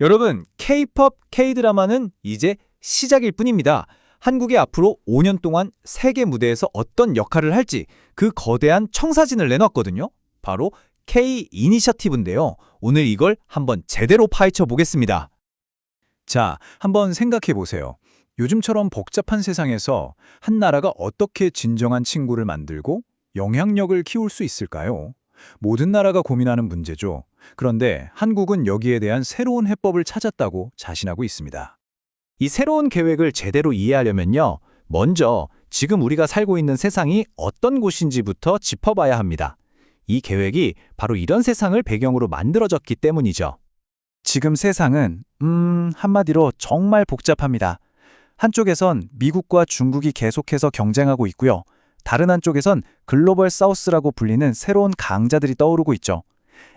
여러분, K-팝, K-드라마는 이제 시작일 뿐입니다. 한국이 앞으로 5년 동안 세계 무대에서 어떤 역할을 할지 그 거대한 청사진을 내놨거든요. 바로 K-이니셔티브인데요. 오늘 이걸 한번 제대로 파헤쳐 보겠습니다. 자, 한번 생각해 보세요. 요즘처럼 복잡한 세상에서 한 나라가 어떻게 진정한 친구를 만들고 영향력을 키울 수 있을까요? 모든 나라가 고민하는 문제죠. 그런데 한국은 여기에 대한 새로운 해법을 찾았다고 자신하고 있습니다. 이 새로운 계획을 제대로 이해하려면요. 먼저 지금 우리가 살고 있는 세상이 어떤 곳인지부터 짚어봐야 합니다. 이 계획이 바로 이런 세상을 배경으로 만들어졌기 때문이죠. 지금 세상은 음, 한마디로 정말 복잡합니다. 한쪽에선 미국과 중국이 계속해서 경쟁하고 있고요. 다른 한쪽에선 글로벌 사우스라고 불리는 새로운 강자들이 떠오르고 있죠.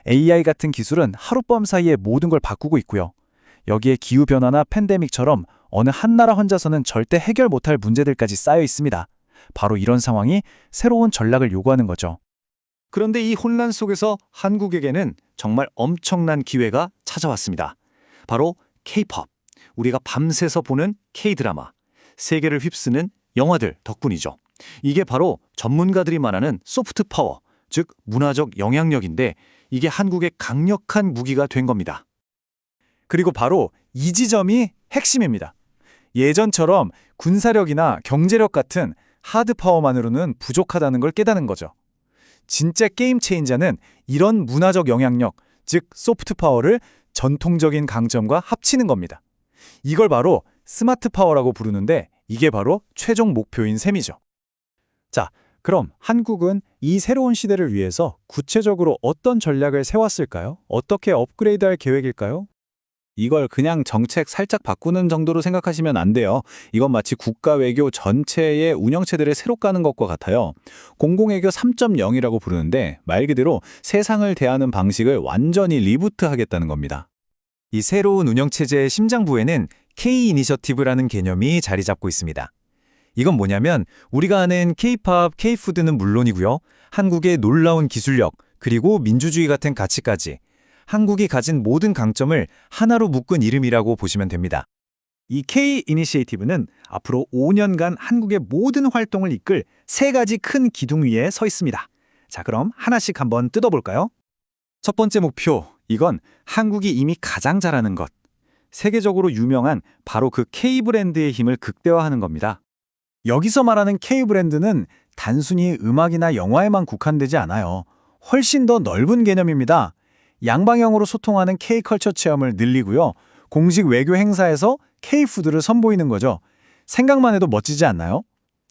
AI 같은 기술은 하룻밤 사이에 모든 걸 바꾸고 있고요. 여기에 기후변화나 팬데믹처럼 어느 한 나라 혼자서는 절대 해결 못할 문제들까지 쌓여 있습니다. 바로 이런 상황이 새로운 전략을 요구하는 거죠. 그런데 이 혼란 속에서 한국에게는 정말 엄청난 기회가 찾아왔습니다. 바로 K-팝, 우리가 밤새서 보는 K-드라마, 세계를 휩쓰는 영화들 덕분이죠. 이게 바로 전문가들이 말하는 소프트 파워, 즉 문화적 영향력인데 이게 한국의 강력한 무기가 된 겁니다. 그리고 바로 이 지점이 핵심입니다. 예전처럼 군사력이나 경제력 같은 하드 파워만으로는 부족하다는 걸 깨닫는 거죠. 진짜 게임 체인저는 이런 문화적 영향력, 즉 소프트 파워를 전통적인 강점과 합치는 겁니다. 이걸 바로 스마트 파워라고 부르는데 이게 바로 최종 목표인 셈이죠. 자, 그럼 한국은 이 새로운 시대를 위해서 구체적으로 어떤 전략을 세웠을까요? 어떻게 업그레이드할 계획일까요? 이걸 그냥 정책 살짝 바꾸는 정도로 생각하시면 안 돼요. 이건 마치 국가 외교 전체의 운영체들을 새로 까는 것과 같아요. 공공외교 3.0이라고 부르는데 말 그대로 세상을 대하는 방식을 완전히 리부트하겠다는 겁니다. 이 새로운 운영체제의 심장부에는 K-이니셔티브라는 개념이 자리 잡고 있습니다. 이건 뭐냐면 우리가 아는 K-팝, K-푸드는 물론이고요. 한국의 놀라운 기술력, 그리고 민주주의 같은 가치까지 한국이 가진 모든 강점을 하나로 묶은 이름이라고 보시면 됩니다. 이 K 이니시에이티브는 앞으로 5년간 한국의 모든 활동을 이끌 세 가지 큰 기둥 위에 서 있습니다. 자, 그럼 하나씩 한번 뜯어볼까요? 첫 번째 목표, 이건 한국이 이미 가장 잘하는 것. 세계적으로 유명한 바로 그 K 브랜드의 힘을 극대화하는 겁니다. 여기서 말하는 K 브랜드는 단순히 음악이나 영화에만 국한되지 않아요. 훨씬 더 넓은 개념입니다. 양방향으로 소통하는 K-컬처 체험을 늘리고요. 공식 외교 행사에서 K-푸드를 선보이는 거죠. 생각만 해도 멋지지 않나요?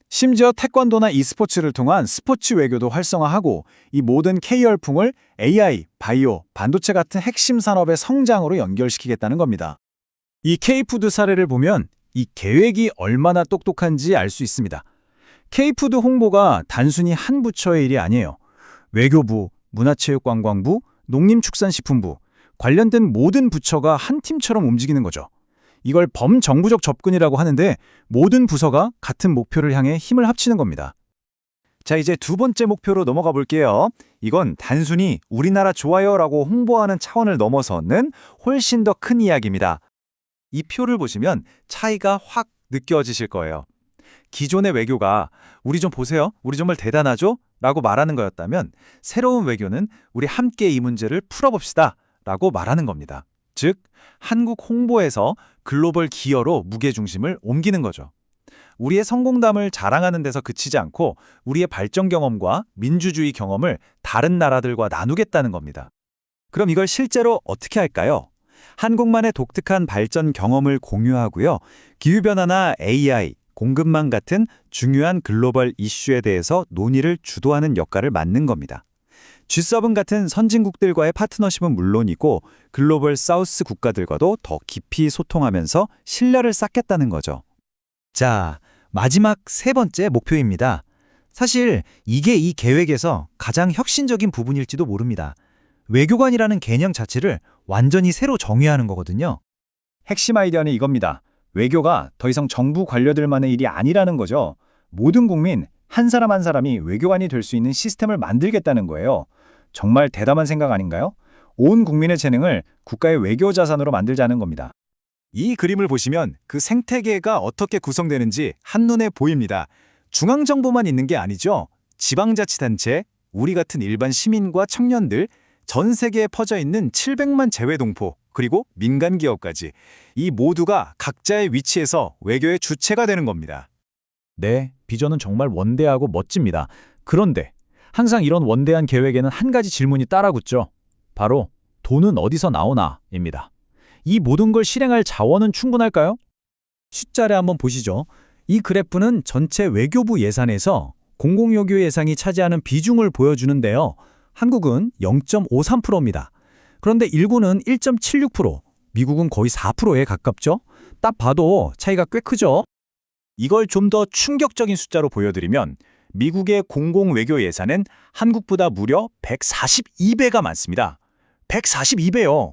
심지어 태권도나 e스포츠를 통한 스포츠 외교도 활성화하고 이 모든 K 열풍을 AI, 바이오, 반도체 같은 핵심 산업의 성장으로 연결시키겠다는 겁니다. 이 K-푸드 사례를 보면 이 계획이 얼마나 똑똑한지 알 수 있습니다. K-푸드 홍보가 단순히 한 부처의 일이 아니에요. 외교부, 문화체육관광부, 농림축산식품부, 관련된 모든 부처가 한 팀처럼 움직이는 거죠. 이걸 범정부적 접근이라고 하는데 모든 부서가 같은 목표를 향해 힘을 합치는 겁니다. 자, 이제 두 번째 목표로 넘어가 볼게요. 이건 단순히 우리나라 좋아요라고 홍보하는 차원을 넘어서는 훨씬 더 큰 이야기입니다. 이 표를 보시면 차이가 확 느껴지실 거예요. 기존의 외교가 우리 좀 보세요. 우리 정말 대단하죠? 라고 말하는 거였다면 새로운 외교는 우리 함께 이 문제를 풀어봅시다. 라고 말하는 겁니다. 즉, 한국 홍보에서 글로벌 기여로 무게중심을 옮기는 거죠. 우리의 성공담을 자랑하는 데서 그치지 않고 우리의 발전 경험과 민주주의 경험을 다른 나라들과 나누겠다는 겁니다. 그럼 이걸 실제로 어떻게 할까요? 한국만의 독특한 발전 경험을 공유하고요. 기후변화나 AI, 공급망 같은 중요한 글로벌 이슈에 대해서 논의를 주도하는 역할을 맡는 겁니다. G7 같은 선진국들과의 파트너십은 물론이고 글로벌 사우스 국가들과도 더 깊이 소통하면서 신뢰를 쌓겠다는 거죠. 자, 마지막 세 번째 목표입니다. 사실 이게 이 계획에서 가장 혁신적인 부분일지도 모릅니다. 외교관이라는 개념 자체를 완전히 새로 정의하는 거거든요. 핵심 아이디어는 이겁니다. 외교가 더 이상 정부 관료들만의 일이 아니라는 거죠. 모든 국민, 한 사람 한 사람이 외교관이 될 수 있는 시스템을 만들겠다는 거예요. 정말 대담한 생각 아닌가요? 온 국민의 재능을 국가의 외교 자산으로 만들자는 겁니다. 이 그림을 보시면 그 생태계가 어떻게 구성되는지 한눈에 보입니다. 중앙정부만 있는 게 아니죠. 지방자치단체, 우리 같은 일반 시민과 청년들, 전 세계에 퍼져 있는 700만 재외동포, 그리고 민간 기업까지 이 모두가 각자의 위치에서 외교의 주체가 되는 겁니다. 네, 비전은 정말 원대하고 멋집니다. 그런데 항상 이런 원대한 계획에는 한 가지 질문이 따라붙죠. 바로 돈은 어디서 나오나입니다. 이 모든 걸 실행할 자원은 충분할까요? 숫자를 한번 보시죠. 이 그래프는 전체 외교부 예산에서 공공외교 예산이 차지하는 비중을 보여주는데요. 한국은 0.53%입니다. 그런데 일본은 1.76%, 미국은 거의 4%에 가깝죠? 딱 봐도 차이가 꽤 크죠? 이걸 좀 더 충격적인 숫자로 보여드리면 미국의 공공 외교 예산은 한국보다 무려 142배가 많습니다. 142배요.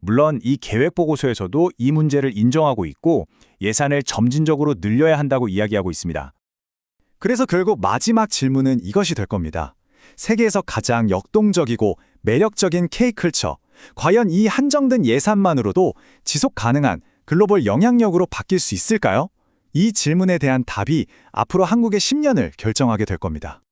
물론 이 계획 보고서에서도 이 문제를 인정하고 있고 예산을 점진적으로 늘려야 한다고 이야기하고 있습니다. 그래서 결국 마지막 질문은 이것이 될 겁니다. 세계에서 가장 역동적이고 매력적인 K컬처, 과연 이 한정된 예산만으로도 지속 가능한 글로벌 영향력으로 바뀔 수 있을까요? 이 질문에 대한 답이 앞으로 한국의 10년을 결정하게 될 겁니다.